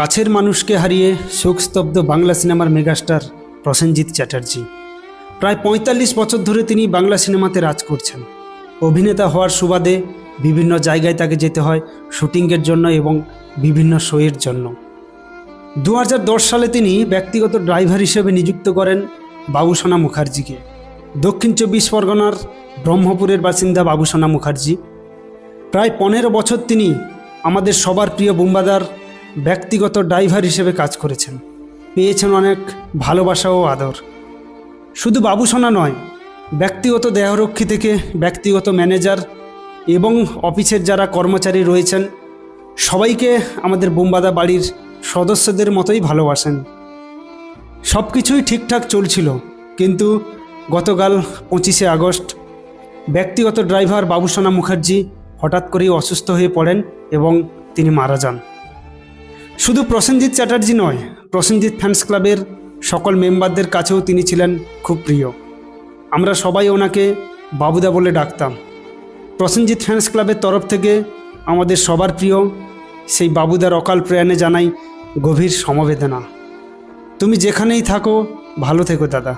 কাছের মানুষকে হারিয়ে শোকস্তব্ধ বাংলা সিনেমার মেগাস্টার প্রসেনজিৎ চ্যাটার্জি। প্রায় পঁয়তাল্লিশ বছর ধরে তিনি বাংলা সিনেমাতে রাজ করছেন। অভিনেতা হওয়ার সুবাদে বিভিন্ন জায়গায় তাকে যেতে হয় শুটিংয়ের জন্য এবং বিভিন্ন শোয়ের জন্য। দু হাজার দশ সালে তিনি ব্যক্তিগত ড্রাইভার হিসেবে নিযুক্ত করেন বাবুসোনা মুখার্জিকে। দক্ষিণ চব্বিশ পরগনার ব্রহ্মপুরের বাসিন্দা বাবুসোনা মুখার্জি। প্রায় পনেরো বছর তিনি আমাদের সবার প্রিয় বুম্বাদার ব্যক্তিগত ড্রাইভার হিসেবে কাজ করেছেন। পেয়েছেন অনেক ভালোবাসা ও আদর। শুধু বাবুসোনা নয়, ব্যক্তিগত দেহরক্ষী থেকে ব্যক্তিগত ম্যানেজার এবং অফিসের যারা কর্মচারী রয়েছেন, সবাইকে আমাদের বোমবাদা বাড়ির সদস্যদের মতোই ভালোবাসেন। সব কিছুই ঠিকঠাক চলছিল, কিন্তু গতকাল পঁচিশে আগস্ট ব্যক্তিগত ড্রাইভার বাবুসোনা মুখার্জি হঠাৎ করেই অসুস্থ হয়ে পড়েন এবং তিনি মারা যান। শুধু প্রসেনজিৎ চ্যাটার্জি নয়, প্রসেনজিৎ ফ্যান্স ক্লাবের সকল মেম্বারদের কাছেও তিনি ছিলেন খুব প্রিয়। আমরা সবাই ওনাকে বাবুদা বলে ডাকতাম। প্রসেনজিৎ ফ্যান্স ক্লাবের তরফ থেকে আমাদের সবার প্রিয় সেই বাবুদার অকাল প্রয়াণে জানাই গভীর সমবেদনা। তুমি যেখানেই থাকো, ভালো থেকো দাদা।